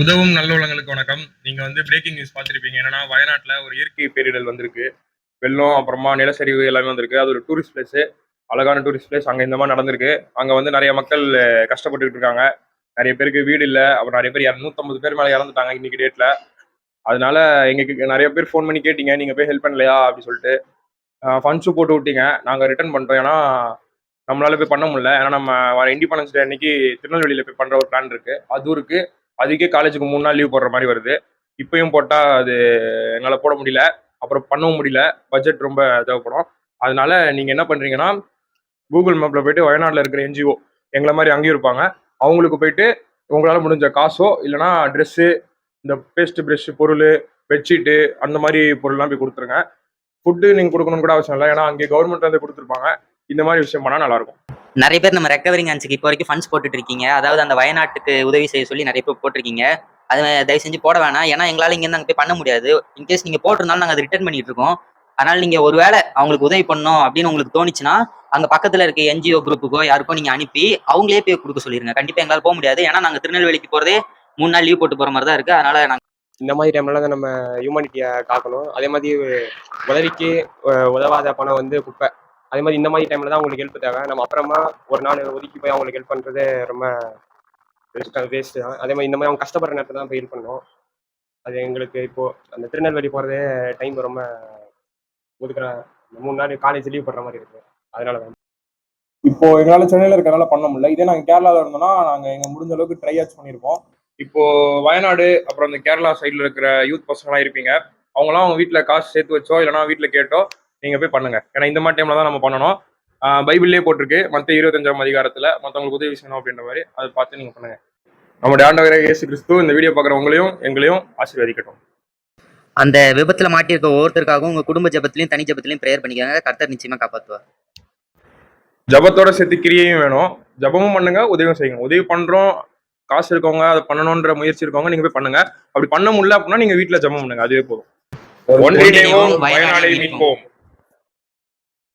உதவும் நல்லுள்ளங்களுக்கு வணக்கம். நீங்க வந்து பிரேக்கிங் நியூஸ் பார்த்துருப்பீங்க. என்னன்னா வயநாட்டில் ஒரு இயற்கை பேரிடர் வந்திருக்கு. வெள்ளம் அப்புறமா நிலச்சரிவு எல்லாமே வந்திருக்கு. அது ஒரு டூரிஸ்ட் பிளேஸ் அழகான டூரிஸ்ட் பிளேஸ் அங்கே இந்த மாதிரி நடந்திருக்கு. அங்கே வந்து நிறைய மக்கள் கஷ்டப்பட்டுக்கிட்டு இருக்காங்க. நிறைய பேருக்கு வீடு இல்லை. அப்புறம் நிறைய பேர் நூற்றம்பது பேர் மேலே இறந்துட்டாங்க இன்னைக்கு டேட்டில் அதனால எங்களுக்கு நிறைய பேர் ஃபோன் பண்ணி கேட்டீங்க. நீங்கள் போய் ஹெல்ப் பண்ணலையா? அப்படின்னு சொல்லிட்டு. ஃபண்ட்ஸும் போட்டு விட்டீங்க. நாங்கள் ரிட்டர்ன் பண்ணிட்டோம். ஏன்னா நம்மளால போய் பண்ண முடியல. ஏன்னா நம்ம வர இண்டிபெண்டன்ஸ் டே அன்னைக்கு திருநெல்வேலியில் போய் பண்ணுற ஒரு பிளான் இருக்குது அதுவும் இருக்குது அதுக்கே காலேஜுக்கு மூணு நாள் லீவ் போடுற மாதிரி வருது. இப்பயும் போட்டால் அது எங்களால் போட முடியல. அப்புறம் பண்ணவும் முடியல. பட்ஜெட் ரொம்ப தேவைப்படும். அதனால நீங்கள் என்ன பண்ணுறீங்கன்னா கூகுள் மேப்பில் போயிட்டு வயநாட்டில் இருக்கிற என்ஜிஓ எங்களை மாதிரி அங்கேயும் இருப்பாங்க. அவங்களுக்கு போயிட்டு உங்களால் முடிஞ்ச காசோ இல்லைன்னா ட்ரெஸ்ஸு இந்த பேஸ்ட் ப்ரஷ் பொருள் பெட்ஷீட்டு அந்த மாதிரி பொருள்லாம் போய் கொடுத்துருங்க. ஃபுட்டு நீங்கள் கொடுக்கணும்னு கூட அவசியம் இல்லை. ஏன்னா அங்கே கவர்மெண்ட் வந்து கொடுத்துருப்பாங்க. இந்த மாதிரி விஷயம் பண்ணால் நல்லாயிருக்கும் நிறைய பேர் நம்ம ரெக்கவரிங் ஹேண்ட்ஸுக்கு இப்போ வரைக்கும் ஃபண்ட்ஸ் போட்டுட்டு இருக்கீங்க. அதாவது அந்த வயநாட்டுக்கு உதவி செய்ய சொல்லி நிறைய பேர் போட்டிருக்கீங்க. அது தயவு செஞ்சு போட வேணாம். ஏன்னா எங்களால் இங்கேருந்து அங்கே போய் பண்ண முடியாது. இன்கேஸ் நீங்கள் போட்டிருந்தாலும் நாங்கள் அதை ரிட்டர்ன் பண்ணிட்டு இருக்கோம். அதனால நீங்கள் ஒருவேளை அவங்களுக்கு உதவி பண்ணணும் அப்படின்னு உங்களுக்கு தோணுச்சுன்னா அங்கே பக்கத்தில் இருக்க என்ஜிஓ குரூப்புக்கோ யாருக்கோ நீங்கள் அனுப்பி அவங்களே போய் கொடுக்க சொல்லிடுங்க கண்டிப்பாக எங்களால் போக முடியாது. ஏன்னா நாங்கள் திருநெல்வேலிக்கு போகிறதே மூணு நாள் லீவ் போட்டு போகிற மாதிரி தான் இருக்குது அதனால நாங்கள் இந்த மாதிரி டைம்ல தான் நம்ம ஹியூமனிட்டியை காக்கணும். அதே மாதிரி உதவிக்கு உதவாத பணம் வந்து குப்பை. அதே மாதிரி இந்த மாதிரி டைம்ல தான் அவங்களுக்கு ஹெல்ப் தேவை. நம்ம அப்புறமா ஒரு நாள் ஒதுக்கி போய் அவங்களுக்கு ஹெல்ப் பண்றது ரொம்ப வேஸ்ட் தான். அதே மாதிரி இந்த மாதிரி அவங்க கஷ்டப்படுற நேரத்தில் தான் போய் ஹெல்ப் பண்ணோம் அது எங்களுக்கு இப்போ அந்த திருநெல்வேலி போறதே டைம் ரொம்ப ஒதுக்குற மூணு நாள் காலேஜ் லீவ் போடுற மாதிரி இருக்கு. அதனால தான். இப்போ எங்களால் சென்னையில் இருக்கிறனால பண்ண முடியல. இதே நாங்கள் கேரளாவில் இருந்தோம்னா நாங்கள் எங்கள் முடிஞ்ச அளவுக்கு ட்ரை ஆச்சு பண்ணியிருப்போம் இப்போ வயநாடு அப்புறம் இந்த கேரளா சைடில் இருக்கிற யூத் பசங்களாம் இருப்பீங்க. அவங்களாம் அவங்க வீட்டில் காசு சேர்த்து வச்சோ இல்லைன்னா வீட்டில் கேட்டோ நீங்க போய் பண்ணுங்க. ஏன்னா இந்த மாதிரி டைம்ல தான் நம்ம பண்ணணும். ஆஹ் பைபிள்லயே போட்டிருக்கு. மத்த இருபத்தஞ்சாம் அதிகாரத்துல மத்தவங்களுக்கு உதவி செய்யணும் அப்படின்ற மாதிரி அதை பார்த்து நீங்க பண்ணுங்க. நம்முடைய ஆண்டவரே இயேசு கிறிஸ்து இந்த வீடியோ பார்க்குறவங்களையும் எங்களையும் ஆசீர்வதிக்கட்டும். அந்த விபத்தில் மாட்டியிருக்க ஒவ்வொருத்தருக்காகவும் உங்கள் குடும்ப ஜபத்திலையும் தனி ஜபத்திலையும் ப்ரேயர் பண்ணிக்காங்க கர்த்தர் நிச்சயமாக காப்பாற்றுவார் ஜபத்தோட சேர்த்து கிரியையும் வேணும். ஜபமும் பண்ணுங்க உதவியும் செய்யுங்க. உதவி பண்றோம் காசு இருக்கவங்க அதை பண்ணணுன்ற முயற்சி இருக்கவங்க நீங்க போய் பண்ணுங்க. அப்படி பண்ண முடியல அப்படின்னா நீங்க வீட்ல ஜபம் பண்ணுங்க. அதுவே போதும். ஒன்றிணைவோம் வயநாடை மீட்போம்.